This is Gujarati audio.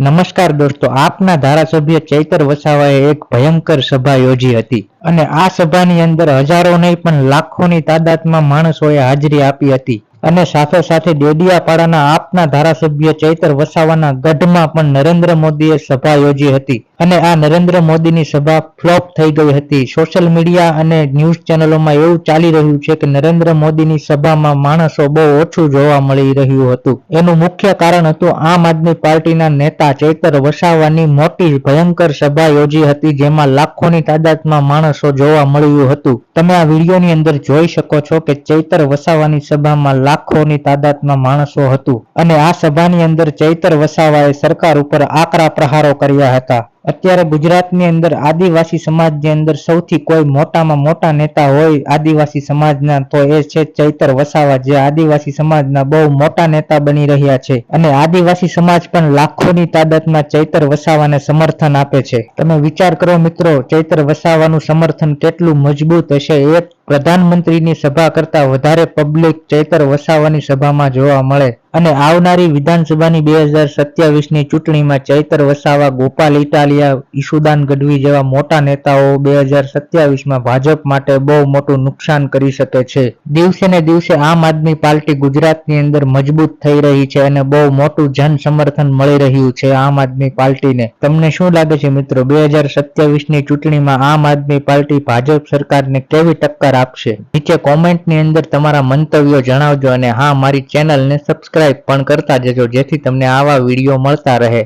નમસ્કાર દોસ્તો, આપના ધારાસભ્ય ચૈતર વસાવાએ એક ભયંકર સભા યોજી હતી અને આ સભાની અંદર હજારો નહીં પણ લાખોની તાદાદમાં માણસોએ હાજરી આપી હતી અને સાથે સાથે ડેડિયાપાડાના આપના ધારાસભ્ય ચૈતર વસાવાના ગઢમાં પણ નરેન્દ્ર મોદીએ સભા યોજી હતી. અને આ નરેન્દ્ર મોદીની સભા ફ્લોપ થઈ ગઈ હતી. સોશિયલ મીડિયા અને ન્યૂઝ ચેનલોમાં એવું ચાલી રહ્યું છે કે નરેન્દ્ર મોદીની સભામાં માણસો બહુ ઓછું જોવા મળી રહ્યું હતું. એનું મુખ્ય કારણ હતું આમ આદમી પાર્ટીના નેતા ચૈતર વસાવાની મોટી ભયંકર સભા યોજી હતી, જેમાં લાખોની તાદાદમાં માણસો જોવા મળ્યું હતું. તમે આ વિડીયોની અંદર જોઈ શકો છો કે ચૈતર વસાવાની સભામાં લાખોની તાદાદમાં માણસો હતું. અને આ સભાની અંદર ચૈતર વસાવાએ સરકાર ઉપર આકરા પ્રહારો કર્યા હતા. અત્યારે ગુજરાતની અંદર આદિવાસી સમાજની અંદર સૌથી કોઈ મોટામાં મોટા નેતા હોય આદિવાસી સમાજના તો એ છે ચૈતર વસાવા, જે આદિવાસી સમાજના બહુ મોટા નેતા બની રહ્યા છે. અને આદિવાસી સમાજ પણ લાખોની તાદાદમાં ચૈતર વસાવાને સમર્થન આપે છે. તમે વિચાર કરો મિત્રો, ચૈતર વસાવાનું સમર્થન કેટલું મજબૂત હશે? એક પ્રધાનમંત્રીની સભા કરતા વધારે પબ્લિક ચૈતર વસાવાની સભામાં જોવા મળે. અને આવનારી વિધાનસભાની બે હજાર સત્યાવીસની ચૂંટણીમાં ચૈતર વસાવા, ગોપાલ ઇટાલિયા, ઈશુદાન ગઢવી જેવા મોટા નેતાઓ બે હજાર સત્યાવીસમાં ભાજપ માટે બહુ મોટું નુકસાન કરી શકે છે. દિવસે ને દિવસે આમ આદમી પાર્ટી ગુજરાતની અંદર મજબૂત થઈ રહી છે અને બહુ મોટું જન સમર્થન મળી રહ્યું છે આમ આદમી પાર્ટીને. તમને શું લાગે છે મિત્રો? બે હજાર સત્યાવીસની ચૂંટણીમાં આમ આદમી પાર્ટી ભાજપ સરકારને કેવી ટક્કર આપશે? નીચે કોમેન્ટની અંદર તમારા મંતવ્યો જણાવજો અને હા, મારી ચેનલને સબસ્ક્રાઇબ પણ કરતા જજો જેથી તમને આવા વીડિયો મળતા રહે.